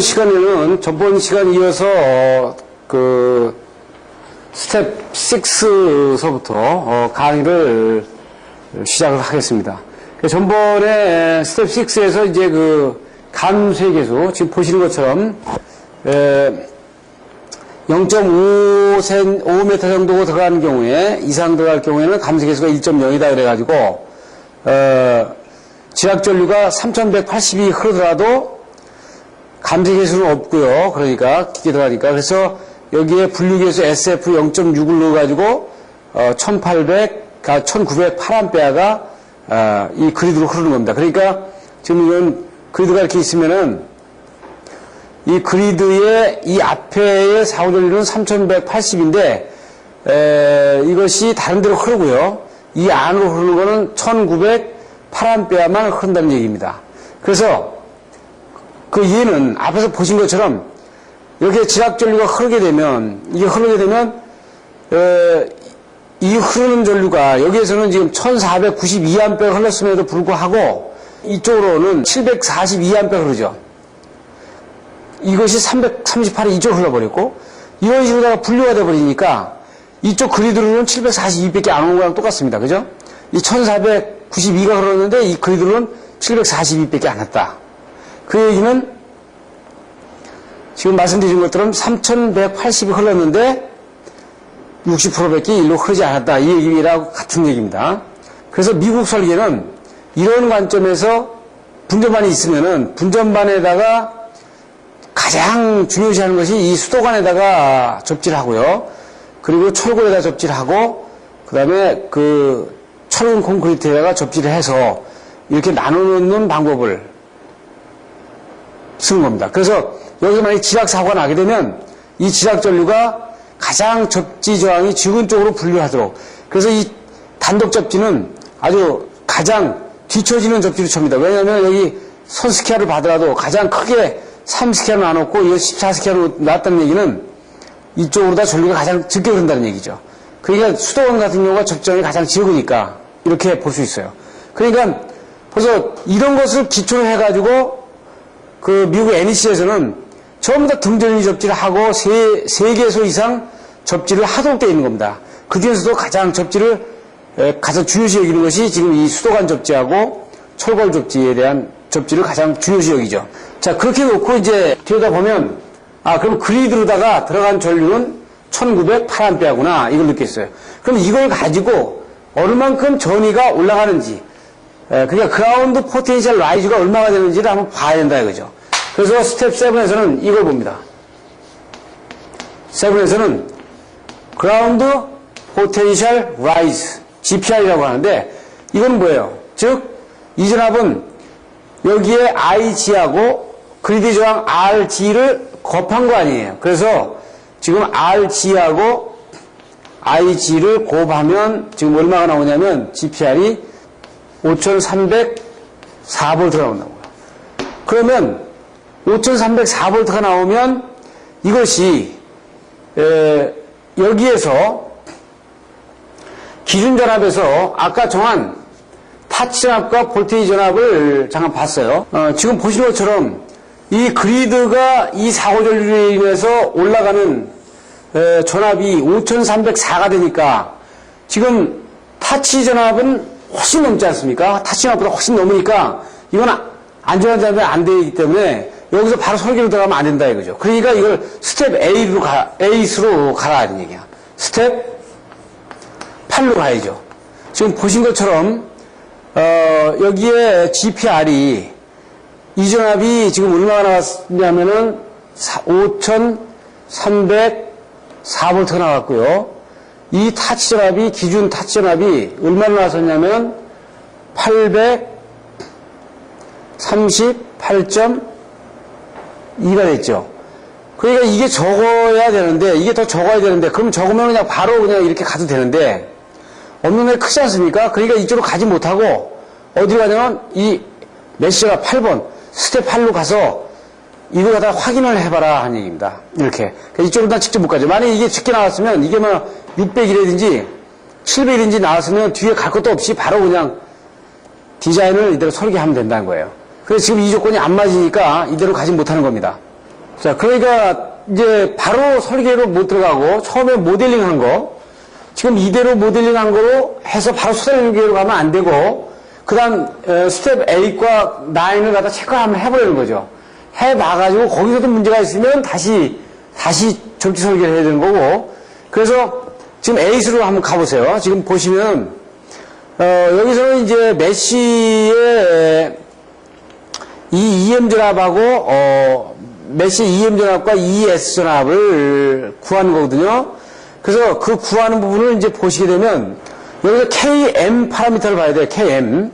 이번 시간에는 전번 시간 이어서 어, 그 스텝 6서부터 어, 강의를 시작을 하겠습니다. 그 전번에 스텝 6에서 이제 그 감쇄계수 지금 보시는 것처럼 에, 0.5cm, 5m 정도 들어가는 경우에 이상 들어갈 경우에는 감쇄계수가 1.0이다 그래가지고 어, 지압 전류가 3180이 흐르더라도 감지 개수는 없고요. 그러니까 기계 들어가니까 그래서 여기에 분류 개수 SF 0.6을 넣어가지고 어, 1800, 1908암페어가 어, 이 그리드로 흐르는 겁니다. 그러니까 지금 이건 그리드가 이렇게 있으면은 이 그리드의 이 앞에의 사고전류는 3180인데 에, 이것이 다른 데로 흐르고요. 이 안으로 흐르는 거는 1908암페어만 흐른다는 얘기입니다. 그래서 그 이해는 앞에서 보신 것처럼 이렇게 지압 전류가 흐르게 되면 이게 흐르게 되면 에, 이 흐르는 전류가 여기에서는 지금 1492A 흘렀음에도 불구하고 이쪽으로는 742A 흐르죠. 이것이 338이 이쪽 흘러버렸고 이런 식으로다가 분류가 돼버리니까 이쪽 그리드로는 742밖에 안 오는 거랑 똑같습니다. 그죠? 이 1492가 흘렀는데 이 그리드로는 742밖에 안 왔다. 그 얘기는 지금 말씀드린 것처럼 3180이 흘렀는데 60%밖에 일로 흐르지 않았다. 이 얘기라고 같은 얘기입니다. 그래서 미국 설계는 이런 관점에서 분전반이 있으면은 분전반에다가 가장 중요시하는 것이 이 수도관에다가 접지를 하고요. 그리고 철골에다 접지를 하고 그 다음에 그 철근 콘크리트에다가 접지를 해서 이렇게 나눠놓는 방법을 쓰는 겁니다. 그래서 여기서 만약에 지락 사고가 나게 되면 이 지락 전류가 가장 접지 저항이 적은 쪽으로 분류하도록 그래서 이 단독 접지는 아주 가장 뒤처지는 접지를 칩니다. 왜냐하면 여기 선스키아를 받더라도 가장 크게 3스키아로 나눴고 이거 14스키아로 나왔다는 얘기는 이쪽으로 다 전류가 가장 적게 흐른다는 얘기죠. 그러니까 수도원 같은 경우가 접점이 가장 적으니까 이렇게 볼 수 있어요. 그러니까 벌써 이런 것을 기초로 해가지고 그 미국 NEC에서는 전부 다 등전류 접지를 하고 세, 세 개소 이상 접지를 하도록 되어 있는 겁니다. 그 중에서도 가장 접지를 에, 가장 중요시 여기는 것이 지금 이 수도관 접지하고 철골 접지에 대한 접지를 가장 중요시 여기죠. 자, 그렇게 놓고 이제 뒤에다 보면, 아, 그럼 그리드로다가 들어간 전류는 1908A구나. 이걸 느꼈어요. 그럼 이걸 가지고 얼만큼 전위가 올라가는지, 에, 그러니까 그라운드 포텐셜 라이즈가 얼마가 되는지를 한번 봐야 된다 이거죠. 그래서 스텝 7에서는 이걸 봅니다. 7에서는 그라운드 포텐셜 라이즈, GPR이라고 하는데, 이건 뭐예요? 즉, 이 전압은 여기에 IG하고 그리드 저항 RG를 곱한 거 아니에요. 그래서 지금 RG하고 IG를 곱하면 지금 얼마가 나오냐면 GPR이 5304V 나온다고요. 그러면 5304V가 나오면 이것이 에, 여기에서 기준 전압에서 아까 정한 타치 전압과 볼테이지 전압을 잠깐 봤어요. 어, 지금 보시는 것처럼 이 그리드가 이 사고 전류로 인해서 올라가는 에, 전압이 5304가 되니까 지금 타치 전압은 훨씬 넘지 않습니까? 타치 전압보다 훨씬 넘으니까 이건 안전한 전압이 안 되기 때문에 여기서 바로 설계로 들어가면 안 된다 이거죠. 그러니까 이걸 스텝 A로 가, A수로 가라 이런 얘기야. 스텝 8로 가야죠. 지금 보신 것처럼 어, 여기에 GPR이 이 전압이 지금 얼마나 나왔냐면은 5,304V가 나왔고요. 이 타치 전압이 기준 타치 전압이 얼마나 나왔었냐면 838.2가 됐죠. 그러니까 이게 적어야 되는데 이게 더 적어야 되는데 그럼 적으면 그냥 바로 그냥 이렇게 가도 되는데 없는 애 크지 않습니까? 그러니까 이쪽으로 가지 못하고 어디로 가냐면 이 메시가 8번 스텝 8로 가서 이거 갖다 확인을 해봐라 하는 얘기입니다. 이렇게. 이쪽으로 난 직접 못 가죠. 만약에 이게 적게 나왔으면 이게 뭐 600이라든지 700인지 나왔으면 뒤에 갈 것도 없이 바로 그냥 디자인을 이대로 설계하면 된다는 거예요. 그래서 지금 이 조건이 안 맞으니까 이대로 가지 못하는 겁니다. 자, 그러니까 이제 바로 설계로 못 들어가고 처음에 모델링 한 거, 지금 이대로 모델링 한 거로 해서 바로 설계로 가면 안 되고, 그 다음 스텝 8과 9을 갖다 체크 한번 해보려는 거죠. 해봐가지고 거기서도 문제가 있으면 다시, 다시 정치 설계를 해야 되는 거고, 그래서 지금 8으로 한번 가보세요. 지금 보시면, 어, 여기서는 이제 메시의 이 EM 전압하고 어, 메시 EM 전압과 ES 전압을 구하는 거거든요. 그래서 그 구하는 부분을 이제 보시게 되면 여기서 KM 파라미터를 봐야 돼요. KM.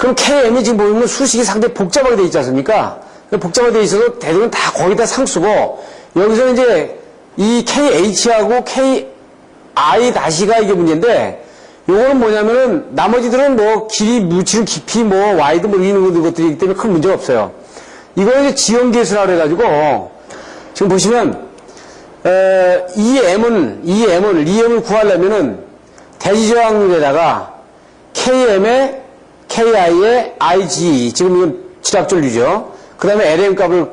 그럼 KM이 지금 보면 수식이 상당히 복잡하게 돼 있지 않습니까? 복잡하게 돼 있어서 대부분 다 거기다 상수고 여기서 이제 이 KH하고 KI 다시가 이게 문제인데 요거는 뭐냐면은 나머지들은 뭐 길이 묻히는 깊이 뭐 와이드 뭐 이런 것들이기 때문에 큰 문제가 없어요. 이거는 이제 지연 계수라 그래가지고 지금 보시면 에, 이 M은 이 M을 이 M을 구하려면은 대지저항률에다가 KM에 KI에 IG 지금 이건 지압전류죠. 그 다음에 LM 값을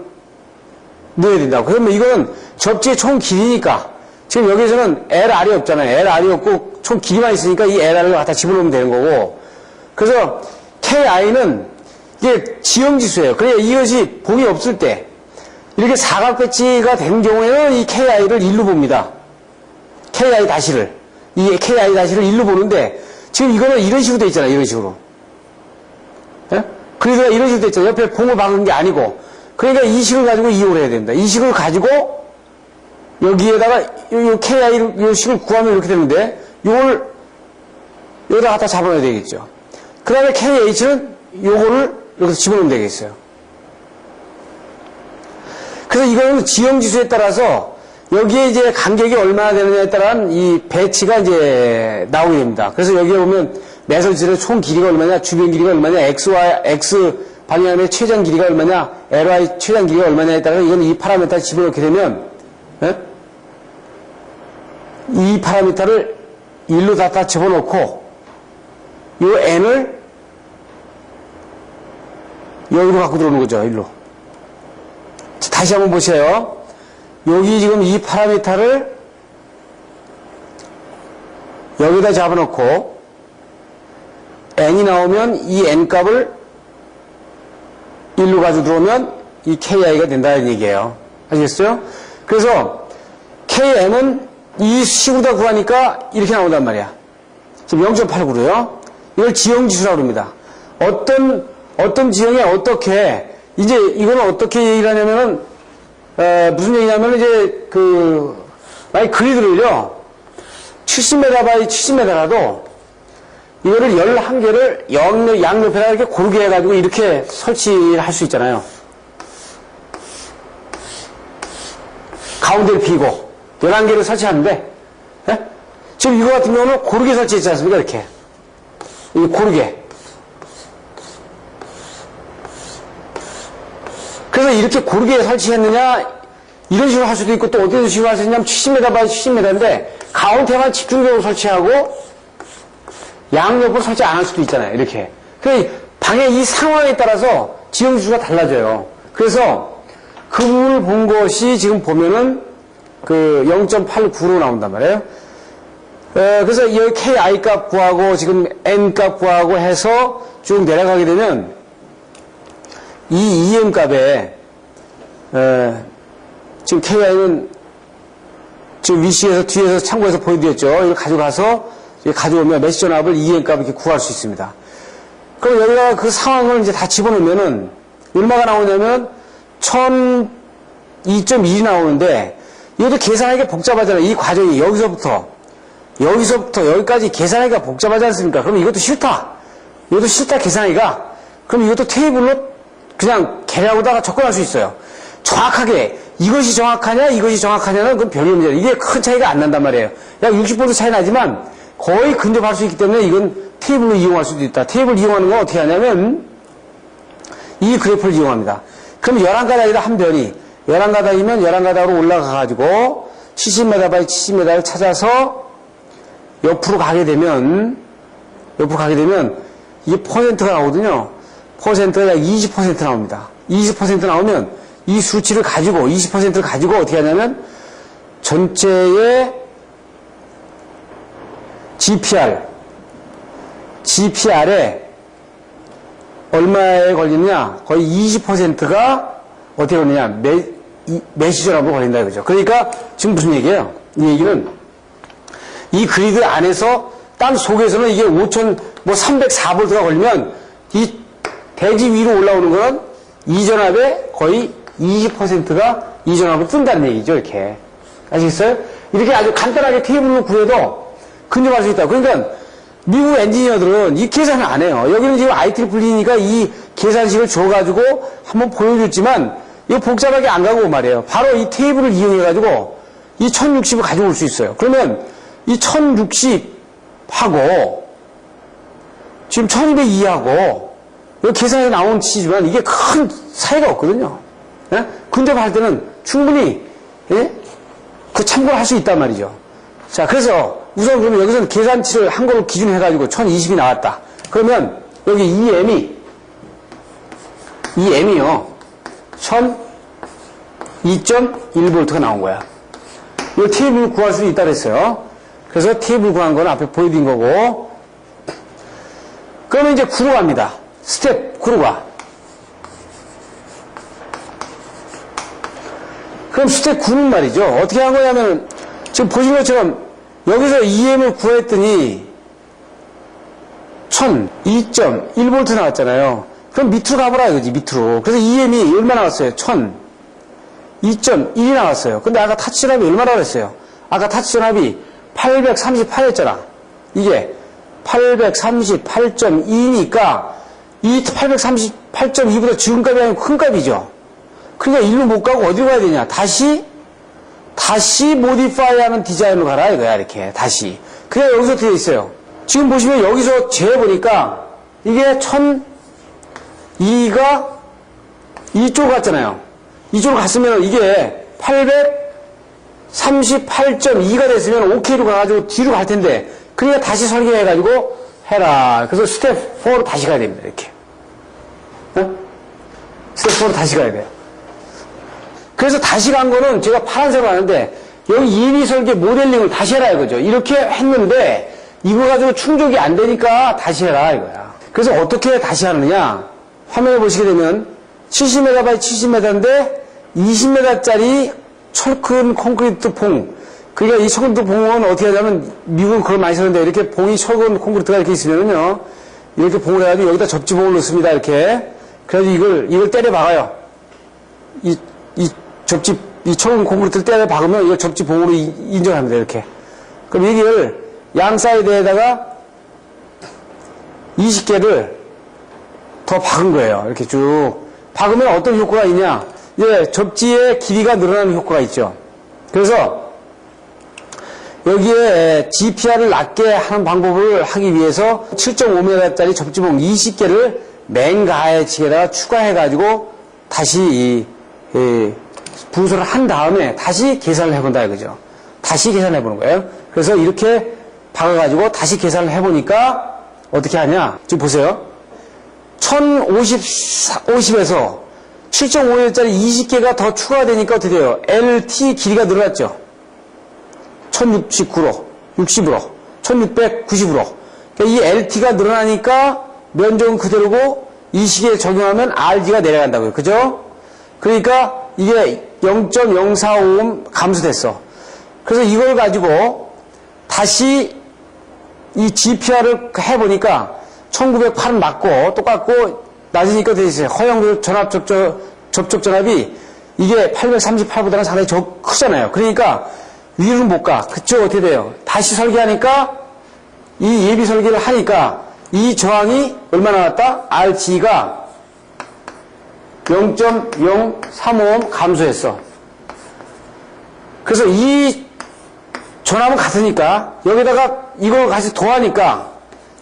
넣어야 된다고. 그러면 이거는 접지의 총 길이니까 지금 여기서는 LR이 없잖아요. LR이 없고 총 길이만 있으니까 이 LR을 갖다 집어넣으면 되는 거고. 그래서 KI는 이게 지형지수예요. 그래야 이것이 봉이 없을 때 이렇게 사각 배치가 된 경우에는 이 KI를 일로 봅니다. KI 다시를. 이 KI 다시를 일로 보는데 지금 이거는 이런 식으로 돼 있잖아요. 이런 식으로. 예? 그러니까 이런 돼 있잖아요. 옆에 봉을 박은 게 아니고. 그러니까 이 식을 가지고 이용을 해야 됩니다. 이 식을 가지고 여기에다가 요, KI 요 식을 구하면 이렇게 되는데 요걸 여기다 갖다 잡아놔야 되겠죠. 그 다음에 KH는 요거를 여기서 집어넣으면 되겠어요. 그래서 이거는 지형지수에 따라서 여기에 이제 간격이 얼마나 되느냐에 따른 이 배치가 이제 나오게 됩니다. 그래서 여기에 보면 매설질의 총 길이가 얼마냐, 주변 길이가 얼마냐, X와 X 방향의 최장 길이가 얼마냐, LY 최장 길이가 얼마냐에 따라서 이건 이 파라미터를 집어넣게 되면 예? 이 파라미터를 일로 갖다 집어넣고 이 n을 여기로 갖고 들어오는 거죠. 일로. 자, 다시 한번 보세요. 여기 지금 이 파라미터를 여기다 잡아놓고 n이 나오면 이 n 값을 일로 가지고 들어오면 이 ki가 된다는 얘기예요. 아시겠어요? 그래서 km은 이 식으로다 구하니까 이렇게 나온단 말이야. 지금 0.89로요. 이걸 지형지수라고 합니다. 어떤, 어떤 지형에 어떻게, 이제 이거는 어떻게 얘기를 하냐면은, 에, 무슨 얘기냐면 이제 그, 만약 그리드를요, 70m 바이 70m라도 이거를 11개를 양, 양옆에다 이렇게 고르게 해가지고 이렇게 설치를 할수 있잖아요. 가운데를 비고 11개를 설치하는데 예? 지금 이거 같은 경우는 고르게 설치했지 않습니까? 이렇게 이 고르게 그래서 이렇게 고르게 설치했느냐 이런 식으로 할 수도 있고 또 어떤 식으로 할 수 있냐면 70m 바이 70m인데 가운데만 집중적으로 설치하고 양옆으로 설치 안할 수도 있잖아요. 이렇게. 그 방의 이 상황에 따라서 지형지수가 달라져요. 그래서 그 부분을 본 것이 지금 보면은 그 0.89로 나온단 말이에요. 에, 그래서 이 KI 값 구하고 지금 N 값 구하고 해서 쭉 내려가게 되면 이 EM 값에 에, 지금 KI는 지금 위시에서 뒤에서 참고해서 보여드렸죠. 이걸 가져가서 가져오면 메시 전압을 EM 값 이렇게 구할 수 있습니다. 그럼 여기가 그 상황을 이제 다 집어넣으면은 얼마가 나오냐면 1002.1이 나오는데 이것도 계산하기가 복잡하잖아요. 이 과정이 여기서부터 여기서부터 여기까지 계산하기가 복잡하지 않습니까? 그럼 이것도 싫다. 이것도 싫다 계산하기가. 그럼 이것도 테이블로 그냥 계량하다가 접근할 수 있어요. 정확하게 이것이 정확하냐 이것이 정확하냐는 그건 별로 문제예요. 이게 큰 차이가 안 난단 말이에요. 약 60% 차이 나지만 거의 근접할 수 있기 때문에 이건 테이블로 이용할 수도 있다. 테이블 이용하는 건 어떻게 하냐면 이 그래프를 이용합니다. 그럼 11가닥이다 한 변이 11가닥이면 11가닥으로 올라가가지고 70m 바이 70m를 찾아서 옆으로 가게 되면 옆으로 가게 되면 이게 퍼센트가 나오거든요. 퍼센트가 약 20% 나옵니다. 20% 나오면 이 수치를 가지고 20%를 가지고 어떻게 하냐면 전체의 GPR, GPR에 얼마에 걸리느냐? 거의 20%가 어떻게 걸리냐? 매, 이- 메시저라고 걸린다 이거죠. 그러니까 지금 무슨 얘기예요? 이 얘기는 이 그리드 안에서 땅 속에서는 이게 5천 뭐 304볼트가 걸리면 이 대지 위로 올라오는 거는 이전압의 거의 20%가 이전압을 뜬다는 얘기죠, 이렇게. 아시겠어요? 이렇게 아주 간단하게 테이블로 구해도 근접할 수 있다. 그러니까 미국 엔지니어들은 이 계산을 안 해요. 여기는 지금 IEEE니까 이 계산식을 줘가지고 한번 보여줬지만 이거 복잡하게 안 가고 말이에요. 바로 이 테이블을 이용해가지고 이 1060을 가지고 올수 있어요. 그러면 이 1060하고 지금 1202하고 이 계산에 나온 치지만 이게 큰 차이가 없거든요. 예? 근접할 때는 충분히 예? 그 참고를 할 수 있단 말이죠. 자, 그래서 우선 그러면 여기서는 계산치를 한 걸로 기준 해가지고 1020이 나왔다. 그러면 여기 이 M이, 이 M이요. 1002.1V가 나온 거야. 이 테이블 구할 수 있다 그랬어요. 그래서 테이블 구한 건 앞에 보여드린 거고. 그러면 이제 구로 갑니다. 스텝 구로 가. 그럼 스텝 9는 말이죠. 어떻게 한 거냐면, 지금 보신 것처럼, 여기서 EM을 구했더니, 1000, 2.1V 나왔잖아요. 그럼 밑으로 가보라 이거지, 밑으로. 그래서 EM이 얼마 나왔어요? 1000, 2.1이 나왔어요. 근데 아까 타치 전압이 얼마나 그랬어요? 아까 타치 전압이 838였잖아. 이게 838.2니까, 이 838.2보다 적은 값이 아니고 큰 값이죠. 그러니까 일로 못 가고 어디로 가야 되냐? 다시 다시 모디파이 하는 디자인으로 가라 이거야 이렇게 다시. 그래 여기서 되어 있어요. 지금 보시면 여기서 재보니까 이게 1002가 이쪽 갔잖아요. 이쪽으로 갔으면 이게 838.2가 됐으면 OK로 가가지고 뒤로 갈 텐데 그러니까 다시 설계해가지고 해라. 그래서 스텝 4로 다시 가야 됩니다. 이렇게. 어? 스텝 4로 다시 가야 돼요. 그래서 다시 간 거는 제가 파란색으로 하는데 여기 예비 설계 모델링을 다시 해라 이거죠. 이렇게 했는데 이거 가지고 충족이 안 되니까 다시 해라 이거야. 그래서 어떻게 다시 하느냐? 화면에 보시게 되면 70m 바이 70m인데 20m짜리 철큰 콘크리트 봉. 그러니까 이 철근 봉은 어떻게 하냐면 미국은 그걸 많이 쓰는데 이렇게 봉이 철근 콘크리트가 이렇게 있으면요. 이렇게 봉을 해가지고 여기다 접지봉을 넣습니다. 이렇게. 그래서 이걸, 이걸 때려 박아요. 이, 이 접지, 이 철근 콘크리트를 때려 박으면 이걸 접지봉으로 이- 인정합니다. 이렇게. 그럼 여기를 양 사이드에다가 20개를 더 박은 거예요. 이렇게 쭉. 박으면 어떤 효과가 있냐? 예, 접지의 길이가 늘어나는 효과가 있죠. 그래서 여기에 GPR을 낮게 하는 방법을 하기 위해서 7.5m짜리 접지봉 20개를 맨 가해측에다가 추가해가지고 다시 이, 이 분소를 한 다음에 다시 계산을 해본다 이거죠. 다시 계산해 보는 거예요. 그래서 이렇게 박아가지고 다시 계산을 해보니까 어떻게 하냐? 지금 보세요. 1050, 50에서 7.5m짜리 20개가 더 추가되니까 어떻게 돼요? LT 길이가 늘어났죠? 1069로, 60으로, 1690으로. 그러니까 이 LT가 늘어나니까 면적은 그대로고 이 시기에 적용하면 RG가 내려간다고요. 그죠? 그러니까 이게 0.045옴 감소됐어. 그래서 이걸 가지고 다시 이 GPR을 해보니까 1908은 맞고 똑같고 낮으니까 되어 있어요. 허용 전압 접촉, 접촉 전압이 이게 838보다는 상당히 적, 크잖아요. 그러니까 위로는 못 가. 그쪽 어떻게 돼요? 다시 설계하니까 이 예비 설계를 하니까 이 저항이 얼마 나 왔다? RG가 0.035옴 감소했어. 그래서 이 전압은 같으니까 여기다가 이걸 같이 더하니까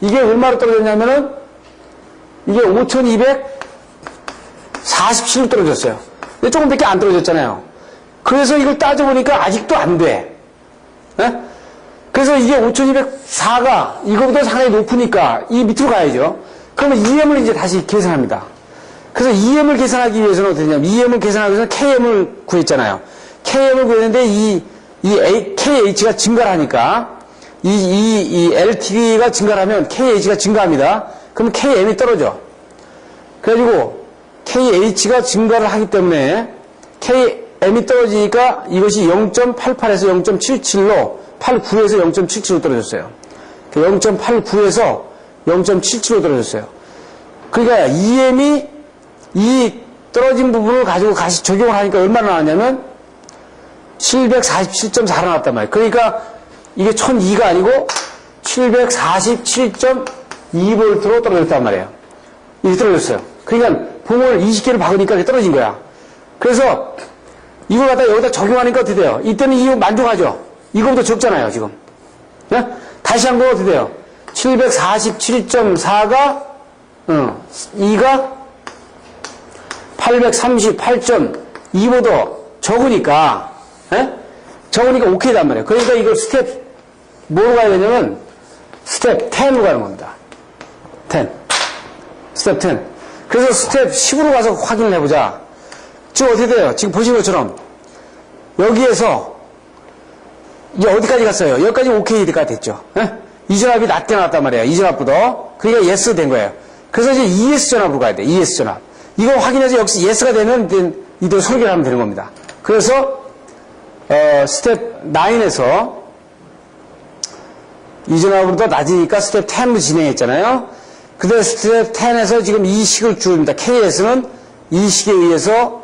이게 얼마로 떨어졌냐면은 이게 5247로 떨어졌어요. 근데 조금밖에 안 떨어졌잖아요. 그래서 이걸 따져보니까 아직도 안 돼. 예? 그래서 이게 5204가 이거보다 상당히 높으니까 이 밑으로 가야죠. 그러면 EM을 이제 다시 계산합니다. 그래서 EM을 계산하기 위해서는 어떻게 되냐면 EM을 계산하기 위해서는 KM을 구했잖아요. KM을 구했는데 이, 이 A- KH가 증가를 하니까 이, 이, 이 LT가 증가를 하면 KH가 증가합니다. 그럼 KM이 떨어져. 그래가지고 KH가 증가를 하기 때문에 KM이 떨어지니까 이것이 0.88에서 0.77로 89에서 0.77로 떨어졌어요. 0.89에서 0.77로 떨어졌어요. 그러니까 EM이 이 떨어진 부분을 가지고 다시 적용을 하니까 얼마나 나왔냐면 747.4로 나왔단 말이에요. 그러니까 이게 1002가 아니고 747.2V로 떨어졌단 말이에요. 이게 떨어졌어요. 그러니까 봉을 20개를 박으니까 이게 떨어진 거야. 그래서 이걸 갖다 여기다 적용하니까 어떻게 돼요? 이때는 이거 만족하죠? 이거보다 적잖아요, 지금. 예? 다시 한번 어떻게 돼요? 747.4가, 어, 2가 838.2보다 적으니까, 예? 적으니까 오케이단 말이에요. 그러니까 이걸 스텝, 뭐로 가야 되냐면, 스텝 10으로 가는 겁니다. 10. 스텝 10. 그래서 스텝 10으로 가서 확인을 해보자. 지금 어떻게 돼요? 지금 보시는 것처럼, 여기에서, 이제 어디까지 갔어요? 여기까지 오케이가 됐죠. 예? 이 전압이 낮게 나왔단 말이에요. 이 전압보다. 그러니까 예스 된 거예요. 그래서 이제 ES 전압으로 가야 돼. ES 전압. 이거 확인해서 역시 예스가 되면 이대로 설계를 하면 되는 겁니다. 그래서 어, 스텝 9에서 이 전압보다 낮으니까 스텝 10로 진행했잖아요. 그다음 스텝 10에서 지금 이 식을 주입니다. KS는 이 식에 의해서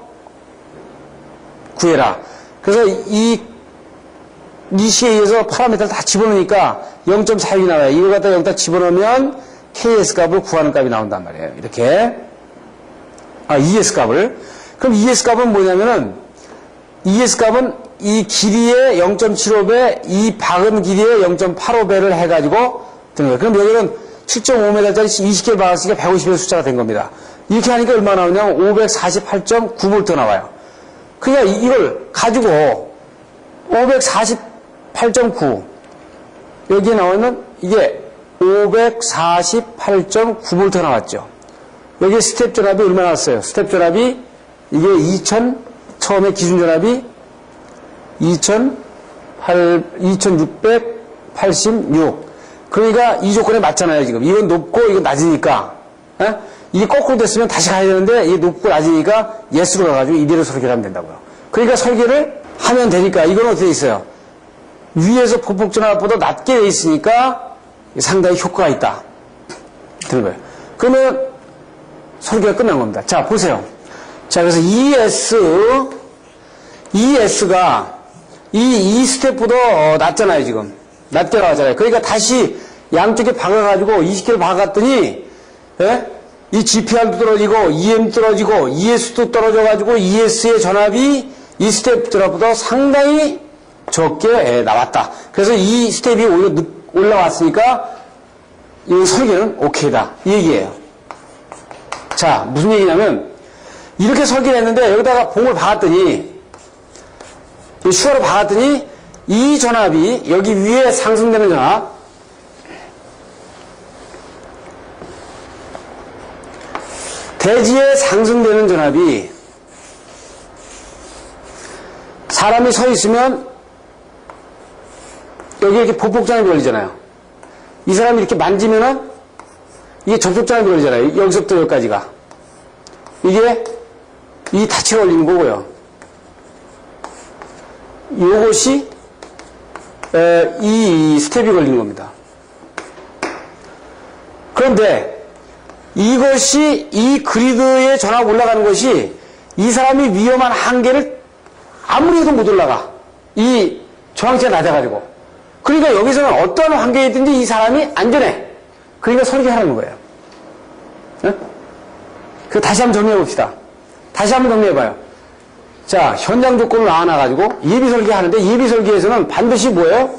구해라. 그래서 이, 이 식에 의해서 파라미터를 다 집어넣으니까 0.46이 나와요. 이걸 갖다 여기다 집어넣으면 KS 값을 구하는 값이 나온단 말이에요. 이렇게. 아, ES 값을. 그럼 ES 값은 뭐냐면은, ES 값은 이 길이의 0.75배, 이 박은 길이의 0.85배를 해가지고 되는 거예요. 그럼 여기는 7.5m짜리 20개를 박았으니까 150의 숫자가 된 겁니다. 이렇게 하니까 얼마 나오냐면 548.9V 나와요. 그러니까 이- 이걸 가지고 548.9 여기에 나오면 이게 548.9V 나왔죠. 여기 스텝 전압이 얼마 나 왔어요? 스텝 전압이 이게 2000 처음에 기준 전압이 2008 2686 그러니까 이 조건에 맞잖아요 지금. 이건 높고 이건 낮으니까. 에? 이게 거꾸로 됐으면 다시 가야 되는데 이게 높고 낮으니까 예스로 가가지고 이대로 설계를 하면 된다고요. 그러니까 설계를 하면 되니까 이건 어떻게 돼 있어요? 위에서 포폭 전압보다 낮게 돼 있으니까 상당히 효과가 있다. 되는 거예요. 그러면 설계가 끝난 겁니다. 자, 보세요. 자, 그래서 ES, ES가 이, 이 스텝보다 어, 낮잖아요, 지금. 낮게 나왔잖아요. 그러니까 다시 양쪽에 박아가지고 20개를 박았더니, 예? 이 GPR도 떨어지고, EM 떨어지고, ES도 떨어져가지고, ES의 전압이 이 스텝 전압보다 상당히 적게 예, 나왔다. 그래서 이 스텝이 오히려 늦- 올라왔으니까, 이 설계는 오케이다. 이 얘기예요. 자, 무슨 얘기냐면, 이렇게 설계를 했는데, 여기다가 봉을 박았더니, 이 슈어로 박았더니, 이 전압이, 여기 위에 상승되는 전압, 대지에 상승되는 전압이, 사람이 서 있으면, 여기 이렇게 보폭장이 걸리잖아요. 이 사람이 이렇게 만지면은, 이게 접촉장이 걸리잖아요. 여기서부터 여기까지가. 이게 이 다치가 걸리는 거고요. 요것이 에, 이 스텝이 걸리는 겁니다. 그런데 이것이 이 그리드에 전압 올라가는 것이 이 사람이 위험한 한계를 아무리 해도 못 올라가. 이 저항체가 낮아가지고. 그러니까 여기서는 환경에 있든지 이 사람이 안전해. 그러니까 설계하라는 거예요. 예? 그 다시 한번 정리해 봅시다. 다시 한번 정리해 봐요. 자, 현장 조건을 나와놔가지고 예비 설계 하는데 예비 설계에서는 반드시 뭐예요?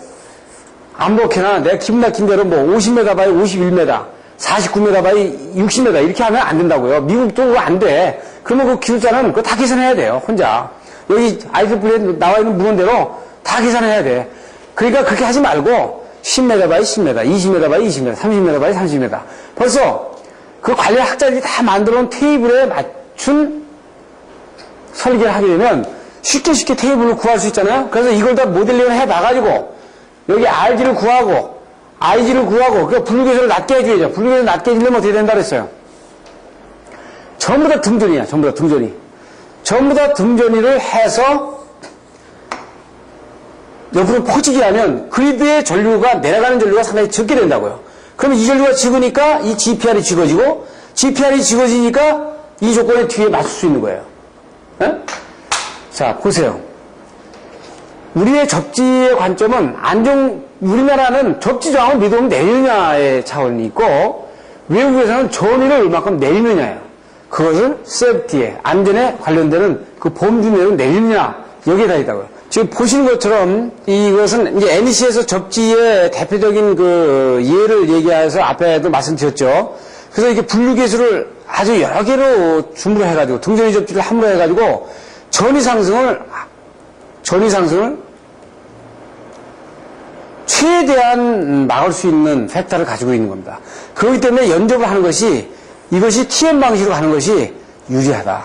아무렇게나 내가 기분 막힌 대로 뭐 50m 바이 51m, 49m 바이 60m 이렇게 하면 안 된다고요. 미국 쪽으로 안 돼. 그러면 그 기술자는 그거 다 계산해야 돼요. 혼자. 여기 IEEE에 나와 있는 문헌대로 다 계산해야 돼. 그러니까 그렇게 하지 말고 10m 바이 10m, 20m 바이 20m, 30m 바이 30m. 벌써 그 관련 학자들이 다 만들어 놓은 테이블에 맞춘 설계를 하게 되면 쉽게 쉽게 테이블을 구할 수 있잖아요. 그래서 이걸 다 모델링을 해 봐가지고 여기 RG를 구하고 IG를 구하고 그 분류계수를 낮게 해줘야죠. 분류계수 낮게 해주려면 어떻게 된다 그랬어요. 전부 다 등전이야. 전부 다 등전이. 전부 다 등전이를 해서 옆으로 포지게 하면 그리드의 전류가 내려가는 전류가 상당히 적게 된다고요. 그럼 이 전류가 적으니까 이 GPR이 적어지고 GPR이 적어지니까 이 조건에 뒤에 맞출 수 있는 거예요. 예? 자, 보세요. 우리의 접지의 관점은 안정, 우리나라는 접지 저항을 믿으면 내리느냐의 차원이 있고 외국에서는 전위를 얼마큼 내리느냐예요. 그것을 세프티에, 안전에 관련되는 그 범주 내로 내리느냐 여기에 다 있다고요. 지금 보시는 것처럼 이것은 이제 NEC에서 접지의 대표적인 그 예를 얘기해서 앞에도 말씀드렸죠. 그래서 이렇게 분류 계수를 아주 여러 개로 줌으로 해가지고 등전이 접지를 함으로 해가지고 전위 상승을 전위 상승을 최대한 막을 수 있는 팩터를 가지고 있는 겁니다. 그렇기 때문에 연접을 하는 것이 이것이 TM 방식으로 하는 것이 유리하다.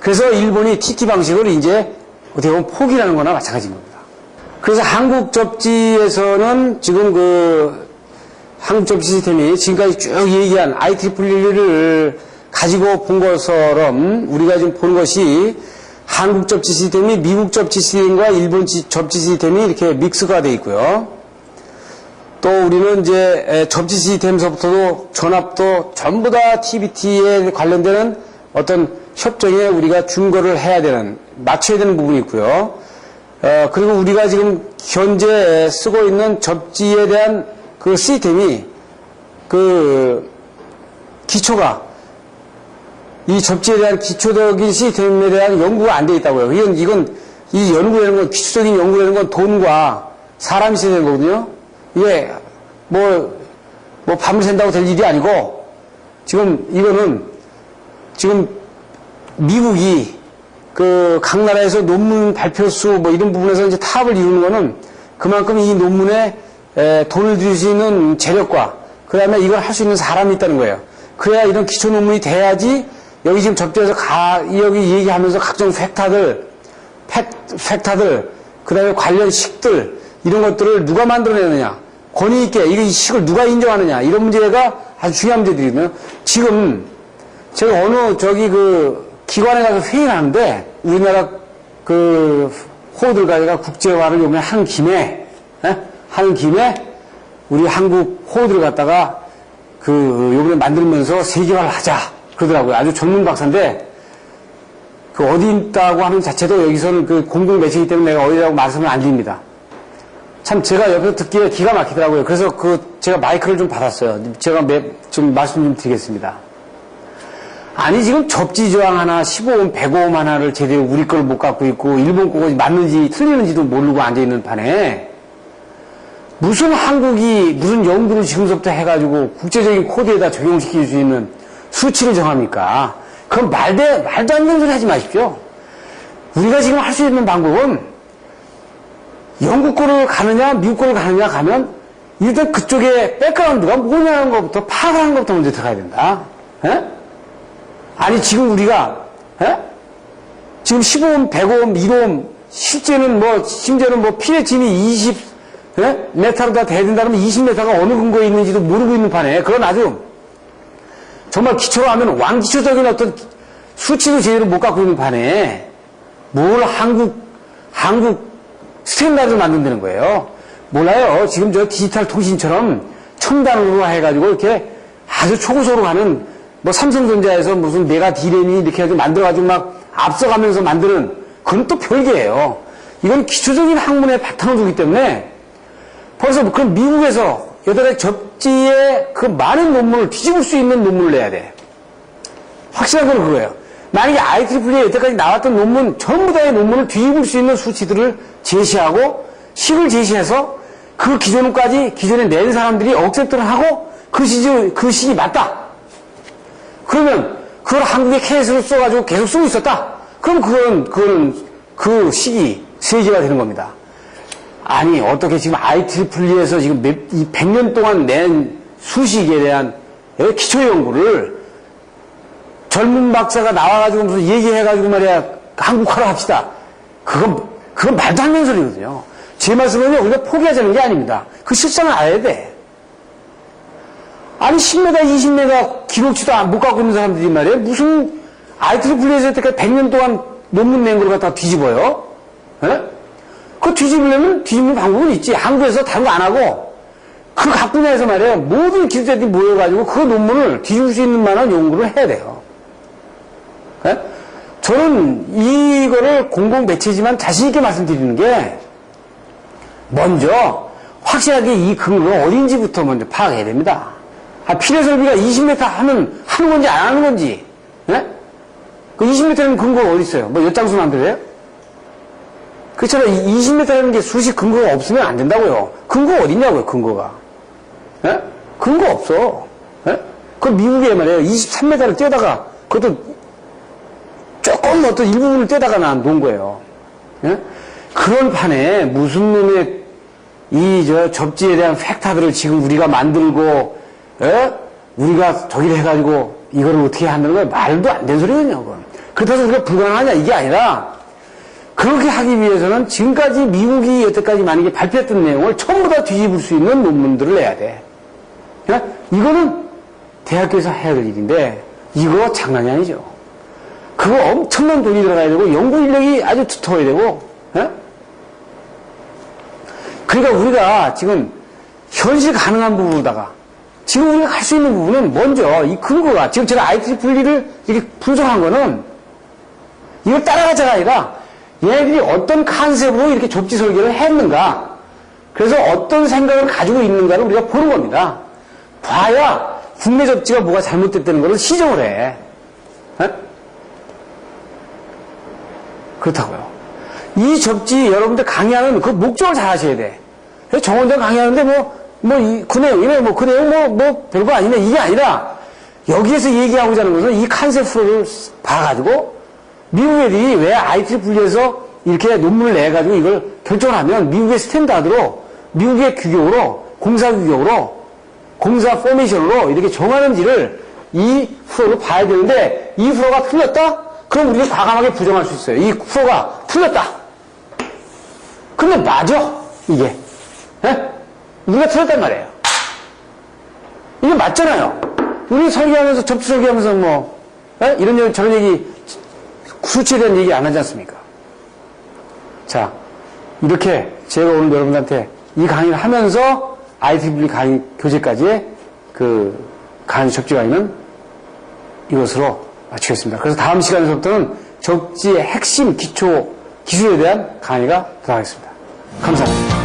그래서 일본이 TT 방식을 이제 어떻게 보면 포기하는 거나 마찬가지인 겁니다. 그래서 한국 접지에서는 지금 그 한국 접지 시스템이 지금까지 쭉 얘기한 IEEE를 가지고 본 것처럼 우리가 지금 본 것이 한국 접지 시스템이 미국 접지 시스템과 일본 지- 접지 시스템이 이렇게 믹스가 되어 있고요. 또 우리는 이제 에, 접지 시스템서부터도 전압도 전부 다 TBT에 관련되는 어떤 협정에 우리가 준거를 해야 되는 맞춰야 되는 부분이 있고요. 어, 그리고 우리가 지금 현재 쓰고 있는 접지에 대한 그 시스템이 그 기초가 이 접지에 대한 기초적인 시스템에 대한 연구가 안 돼 있다고요. 이건, 이건, 이 연구라는 건, 기초적인 연구라는 건 돈과 사람이 되는 거거든요. 이게, 뭐, 뭐, 밤을 샌다고 될 일이 아니고, 지금 이거는, 지금, 미국이, 그, 각 나라에서 논문 발표 수, 뭐, 이런 부분에서 이제 탑을 이루는 거는, 그만큼 이 논문에, 에, 돈을 들일 수 있는 재력과, 그 다음에 이걸 할 수 있는 사람이 있다는 거예요. 그래야 이런 기초 논문이 돼야지 여기 지금 접대에서 가, 여기 얘기하면서 각종 팩타들, 팩, 팩타들, 그 다음에 관련 식들, 이런 것들을 누가 만들어내느냐, 권위 있게, 이거 이 식을 누가 인정하느냐, 이런 문제가 아주 중요한 문제들이거든요. 지금, 제가 어느 저기 그 기관에 가서 회의를 하는데, 우리나라 그 호들 가가 국제화를 요번에 한 김에, 에? 하는 김에, 우리 한국 호들을 갖다가 그 요번에 만들면서 세계화를 하자 그러더라고요. 아주 전문 박사인데 그 어디 있다고 하는 자체도 여기서는 그 공동 매체이기 때문에 내가 어디라고 말씀을 안 드립니다. 참 제가 옆에서 듣기에 기가 막히더라고요. 그래서 그 제가 마이크를 좀 받았어요. 제가 매, 좀 말씀 좀 드리겠습니다. 아니 지금 접지 저항 하나 15옴 105옴 하나를 제대로 우리 걸 못 갖고 있고 일본 거가 맞는지 틀리는지도 모르고 앉아 있는 판에 무슨 한국이 무슨 연구를 지금부터 해가지고 국제적인 코드에다 적용시킬 수 있는 수치를 정합니까? 그건 말대, 말도 안 되는 소리 하지 마십시오. 우리가 지금 할 수 있는 방법은 영국 거를 가느냐, 미국 거를 가느냐 가면 일단 그쪽에 백그라운드가 뭐냐는 것부터 파악하는 것부터 먼저 들어가야 된다. 에? 아니, 지금 우리가, 에? 지금 15옴, 105옴, 1옴, 실제는 뭐, 심지어는 뭐, pH이 20, 예? 메타로 다 돼야 된다면 20메타가 어느 근거에 있는지도 모르고 있는 판에, 그런 아주, 정말 기초로 하면 왕기초적인 어떤 수치도 제대로 못 갖고 있는 판에, 뭘 한국, 한국 스탠다드를 만든다는 거예요. 몰라요. 지금 저 디지털 통신처럼 첨단으로 해가지고 이렇게 아주 초고속으로 가는 뭐 삼성전자에서 무슨 메가 디램이 이렇게 해서 만들어가지고 막 앞서가면서 만드는 그건 또 별개예요. 이건 기초적인 학문에 바탕을 두기 때문에 벌써 그럼 미국에서 여덟 접지에 그 많은 논문을 뒤집을 수 있는 논문을 내야 돼. 확실한 건 그거예요. 만약에 IEEE에 여태까지 나왔던 논문, 전부 다의 논문을 뒤집을 수 있는 수치들을 제시하고, 식을 제시해서 그 기존까지, 기존에 낸 사람들이 억셉트를 하고, 그 시기, 그 식이 맞다. 그러면, 그걸 한국에 케이스로 써가지고 계속 쓰고 있었다. 그럼 그건, 그거는 그 식이 세계가 되는 겁니다. 아니, 어떻게 지금 IEE에서 지금 몇, 이 100년 동안 낸 수식에 대한 기초 연구를 젊은 박사가 나와가지고 무슨 얘기해가지고 말이야 한국화로 합시다. 그건 그건 말도 안 되는 소리거든요. 제 말씀은요 우리가 포기하자는 게 아닙니다. 그 실상을 알아야 돼. 아니 10m, 20m 기록치도 안- 못 갖고 있는 사람들이 말이에요. 무슨 IT를 분리해서 여태까지 100년 동안 논문 낸 걸 갖다 뒤집어요? 예? 그 뒤집으려면 뒤집는 방법은 있지. 한국에서 다른 거 안 하고 그 각 분야에서 말이에요. 모든 기술자들이 모여가지고 그 논문을 뒤집을 수 있는 만한 연구를 해야 돼요. 예? 저는 이거를 공공 매체지만 자신있게 말씀드리는 게 먼저 확실하게 이 근거가 어딘지부터 먼저 파악해야 됩니다. 아, 필요 설비가 20m 하면 하는 건지 안 하는 건지, 예? 그 20m라는 근거가 어디 있어요? 뭐 엿장수 만들어요? 그렇잖아요. 20m라는 게 수식 근거가 없으면 안 된다고요. 근거 어딨냐고요, 근거가. 예? 근거 없어. 예? 그 미국에 말이에요. 23m를 뛰어다가, 그것도 조금 어떤 일부분을 떼다가 난 놓은 거예요. 예? 그런 판에 무슨 놈의 이 저 접지에 대한 팩타들을 지금 우리가 만들고 예? 우리가 저기를 해가지고 이거를 어떻게 한다는 건 말도 안 되는 소리거든요. 그건. 그렇다고 우리가 불가능하냐 이게 아니라 그렇게 하기 위해서는 지금까지 미국이 여태까지 만약에 발표했던 내용을 전부 다 뒤집을 수 있는 논문들을 내야 돼. 예? 이거는 대학교에서 해야 될 일인데 이거 장난이 아니죠. 그거 엄청난 돈이 들어가야 되고 연구 인력이 아주 두터워야 되고 예? 그러니까 우리가 지금 현실 가능한 부분에다가 지금 우리가 할 수 있는 부분은 먼저 이 근거가 지금 제가 IT 분리를 이렇게 분석한 거는 이걸 따라가자가 아니라 얘네들이 어떤 컨셉으로 이렇게 접지 설계를 했는가 그래서 어떤 생각을 가지고 있는가를 우리가 보는 겁니다. 봐야 국내 접지가 뭐가 잘못됐다는 것을 시정을 해. 예? 그렇다고요. 이 접지 여러분들 강의하는 그 목적을 잘 하셔야 돼. 정원장 강의하는데 뭐, 뭐, 이, 그 내용이네, 뭐, 그 내용 뭐, 뭐, 별거 아니네. 이게 아니라, 여기에서 얘기하고자 하는 것은 이 컨셉을 봐가지고, 미국 애들이 왜 IT를 분리해서 이렇게 논문을 내가지고 이걸 결정을 하면 미국의 스탠다드로, 미국의 규격으로, 공사 규격으로, 공사 포메이션으로 이렇게 정하는지를 이 프로로 봐야 되는데, 이 프로가 틀렸다? 그럼 우리가 과감하게 부정할 수 있어요. 이 프로가 틀렸다. 근데 맞아, 이게. 예? 우리가 틀렸단 말이에요. 이게 맞잖아요. 우리 설계하면서, 접수 설계하면서 뭐, 예? 이런 얘기, 저런 얘기, 수치에 대한 얘기 안 하지 않습니까? 자, 이렇게 제가 오늘 여러분한테 이 강의를 하면서 ITV 강의 교재까지의 그 강의 접지 강의는 이것으로 마치겠습니다. 그래서 다음 시간에서부터는 접지의 핵심 기초 기술에 대한 강의가 들어가겠습니다. 감사합니다.